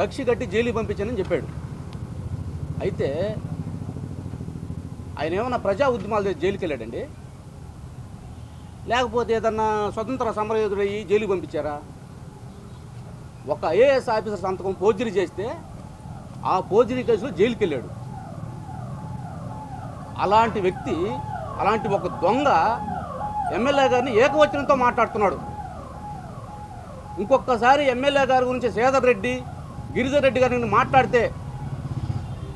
కక్షి కట్టి జైలుకి పంపించానని చెప్పాడు. అయితే ఆయన ఏమన్నా ప్రజా ఉద్యమాలు జైలుకి వెళ్ళాడండి? లేకపోతే ఏదన్నా స్వతంత్ర సమరయోధుడయ్యి జైలుకి పంపించారా? ఒక ఐఏఎస్ ఆఫీసర్ సంతకం పోర్జరీ చేస్తే ఆ పోర్జరీ కేసులో జైలుకి వెళ్ళాడు. అలాంటి వ్యక్తి అలాంటి ఒక దొంగ ఎమ్మెల్యే గారిని ఏకవచనంతో మాట్లాడుతున్నాడు. ఇంకొకసారి ఎమ్మెల్యే గారి గురించి సేదర్ రెడ్డి గిరిజారెడ్డి గారు గారిని మాట్లాడితే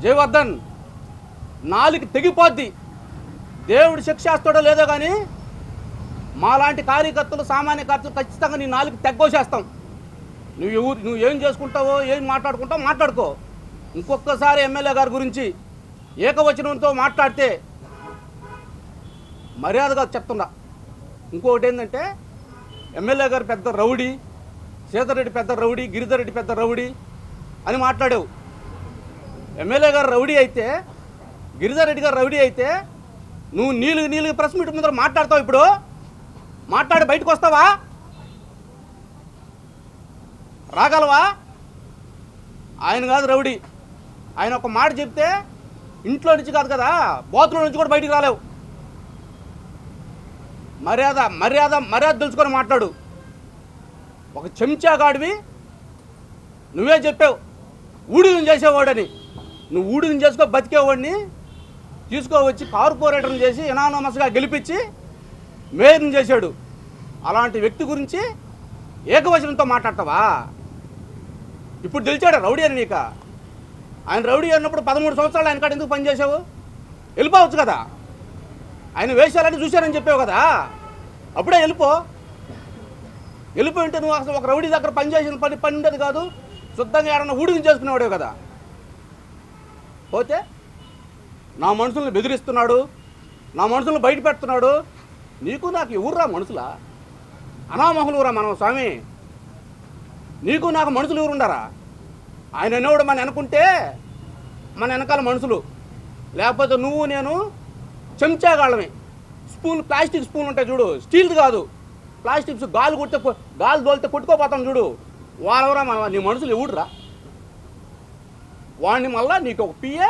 జయవర్ధన్ నాలుగు తెగిపోద్ది. దేవుడు శిక్షేస్తాడో లేదో కానీ మాలాంటి కార్యకర్తలు సామాన్య కార్యకర్తలు ఖచ్చితంగా నీ నాలుగు తెగ్గోసేస్తాం. నువ్వు ఎవరు నువ్వు ఏం చేసుకుంటావో ఏం మాట్లాడుకుంటావో మాట్లాడుకో. ఇంకొకసారి ఎమ్మెల్యే గారి గురించి ఏకవచనంతో మాట్లాడితే మర్యాదగా చెప్తున్నా. ఇంకొకటి ఏంటంటే ఎమ్మెల్యే గారు పెద్ద రౌడీ సీతారెడ్డి పెద్ద రౌడీ గిరిధర్ రెడ్డి పెద్ద రౌడీ అని మాట్లాడావు. ఎమ్మెల్యే గారు రౌడీ అయితే గిరిజారెడ్డి గారు రౌడీ అయితే నువ్వు నీళ్ళు నీళ్ళు ప్రెస్ మీట్ ముందర మాట్లాడతావు ఇప్పుడు? మాట్లాడి బయటకు వస్తావా? రాగలవా? ఆయన కాదు రౌడీ. ఆయన ఒక మాట చెప్తే ఇంట్లో నుంచి కాదు కదా బోతుల నుంచి కూడా బయటికి రాలేవు. మర్యాద మర్యాద మర్యాద తెలుసుకొని మాట్లాడు. ఒక చెంచాగాడివి నువ్వే చెప్పావు. ఊడిగం చేసేవాడని. నువ్వు ఊడిగం చేసుకో బతికేవాడిని. తీసుకోవచ్చి కార్పొరేటర్ని చేసి ఎనానమస్గా గెలిపించి మేయర్ని చేశాడు. అలాంటి వ్యక్తి గురించి ఏకవచనంతో మాట్లాడతావా? ఇప్పుడు తెలిచాడు రౌడీ అని నీక? ఆయన రౌడీ అన్నప్పుడు పదమూడు సంవత్సరాలు ఆయన కాడ ఎందుకు పనిచేసావు వెళ్ళిపోవచ్చు కదా. ఆయన వేషాలని చూశారని చెప్పావు కదా. అప్పుడే వెళ్ళిపో. వెళ్ళిపోయింటే నువ్వు అసలు ఒక రౌడీ దగ్గర పనిచేసిన పని పని ఉండేది కాదు. శుద్ధంగా ఏడన్నా ఊడిని చేసుకునేవాడే కదా. పోతే నా మనుషుల్ని బెదిరిస్తున్నాడు నా మనుషుల్ని బయట పెడుతున్నాడు. నీకు నాకు ఎవరురా మనుషులా? అనామహులురా మనం స్వామి? నీకు నాకు మనుషులు ఎవరుండరా ఆయన అనేవాడు మన అనుకుంటే మన వెనకాల మనుషులు. లేకపోతే నువ్వు నేను చెంచాగాళ్ళమే. స్పూన్ ప్లాస్టిక్ స్పూన్ ఉంటాయి చూడు. స్టీల్ది కాదు. ప్లాస్టిక్ గాలి కొడితే గాలి దోలితే కొట్టుకోపోతాం చూడు. వాళ్ళెవరా మన నీ మనుషులు ఎవడురా? వాడిని మళ్ళా నీకు ఒక పిఏ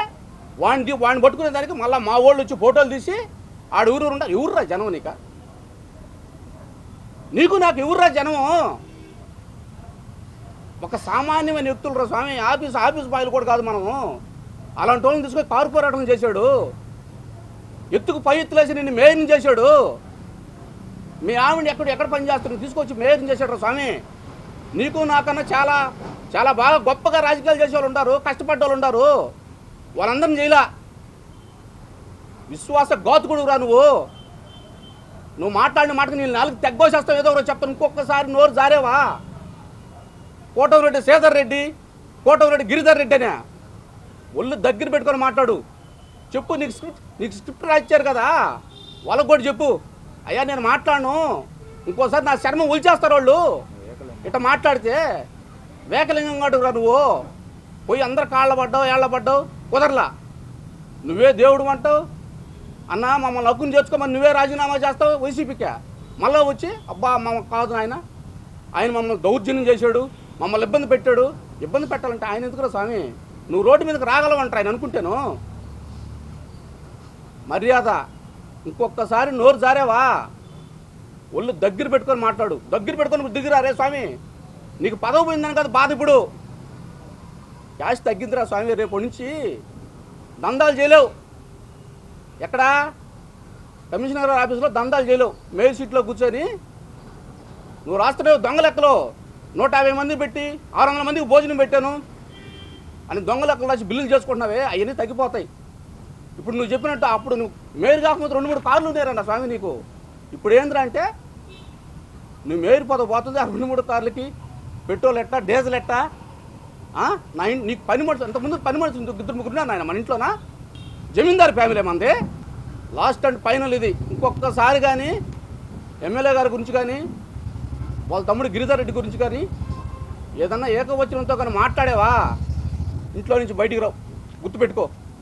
వాడిని వాడిని పట్టుకునే దానికి మళ్ళీ మా వాళ్ళు వచ్చి ఫోటోలు తీసి ఆడు ఊరు ఉంటారు ఎవర్రా జనం నీక? నీకు నాకు ఎవరురా జనం ఒక సామాన్యమైన వ్యక్తులు రా స్వామి. ఆఫీస్ ఆఫీస్ బాయిలు కూడా కాదు మనము. అలాంటి వాళ్ళని తీసుకొని కార్పొరేటర్ చేశాడు. ఎత్తుకు పై ఎత్తులేసి నిన్ను మేయర్ని చేశాడు. మీ ఆవిడ ఎక్కడ ఎక్కడ పని చేస్తున్నావు తీసుకొచ్చి మేయర్ని చేశాడు రా స్వామి. నీకు నాకన్నా చాలా చాలా బాగా గొప్పగా రాజకీయాలు చేసేవాళ్ళు ఉంటారు కష్టపడ్డ ఉంటారు వాళ్ళందరం చేయలా. విశ్వాస ఘాతుకుడు రా నువ్వు. నువ్వు మాట్లాడిన మాటకు నేను నాలుగు తెగ్గోసేస్తావు ఏదో ఒకరు చెప్తాను. ఇంకొకసారి నోరు జారేవా? కోటమిరెడ్డి శ్రీధర్ రెడ్డి కోటమిరెడ్డి గిరిధర్ రెడ్డి అనే. ఒళ్ళు దగ్గర పెట్టుకొని మాట్లాడు. చెప్పు నీకు స్క్రిప్ట్ నీకు స్క్రిప్ట్ రాయించారు కదా. వాళ్ళకు కూడా చెప్పు. అయ్యా నేను మాట్లాడను. ఇంకోసారి నా శర్మ ఉల్చేస్తారు వాళ్ళు. ఇట్లా మాట్లాడితే వేకలింగం కాడురా నువ్వు. పోయి అందరు కాళ్ళ పడ్డావు ఏళ్ళ పడ్డావు కుదరలా. నువ్వే దేవుడు అంటావు. అన్నా మమ్మల్ని హక్కును చేర్చుకోమని నువ్వే రాజీనామా చేస్తావు వైసీపీకే. మళ్ళీ వచ్చి అబ్బా మమ్మ కాదు ఆయన ఆయన మమ్మల్ని దౌర్జన్యం చేశాడు మమ్మల్ని ఇబ్బంది పెట్టాడు. ఇబ్బంది పెట్టాలంటే ఆయన ఎందుకురా స్వామి? నువ్వు రోడ్డు మీదకి రాగలవంట ఆయన అనుకుంటాను. మర్యాద. ఇంకొకసారి నోరు జారేవా? ఒళ్ళు దగ్గర పెట్టుకొని మాట్లాడు. దగ్గర పెట్టుకొని దిగురా రే స్వామి? నీకు పదవి పోయిందని కదా బాధ ఇప్పుడు. క్యాష్ తగ్గిందిరా స్వామి రేపు నుంచి దందాలు చేయలేవు. ఎక్కడా? కమిషనర్ ఆఫీస్లో దందాలు చేయలేవు. మెయిల్ సీట్లో కూర్చొని నువ్వు రాస్తున్నావు దొంగ లెక్కలో నూట యాభై మంది పెట్టి ఆరు వందల మందికి భోజనం పెట్టాను. అని దొంగ లెక్కలు రాసి బిల్లులు చేసుకుంటున్నావే? అవన్నీ తగ్గిపోతాయి. ఇప్పుడు నువ్వు చెప్పినట్టు అప్పుడు నువ్వు మేరు కాకపోతే రెండు మూడు కార్లు ఉన్నారన్న స్వామి నీకు. ఇప్పుడు ఏంద్రా అంటే నువ్వు మేరు పోతుంది ఆ రెండు మూడు కార్లకి పెట్రోల్ ఎట్టా డీజిల్ ఎట్టా? నైన్ నా నీకు పని మనుషులు అంతకుముందు పని మనుషులు ఇద్దరు ముగ్గురు నాయన మన ఇంట్లోనా? జమీందారు ఫ్యామిలీ మంది. లాస్ట్ అండ్ ఫైనల్ ఇది. ఇంకొకసారి కానీ ఎమ్మెల్యే గారి గురించి కానీ వాళ్ళ తమ్ముడు గిరిధర్ రెడ్డి గురించి కానీ ఏదన్నా ఏకవచనంతో కానీ మాట్లాడేవా? ఇంట్లో నుంచి బయటికి రావు గుర్తుపెట్టుకో.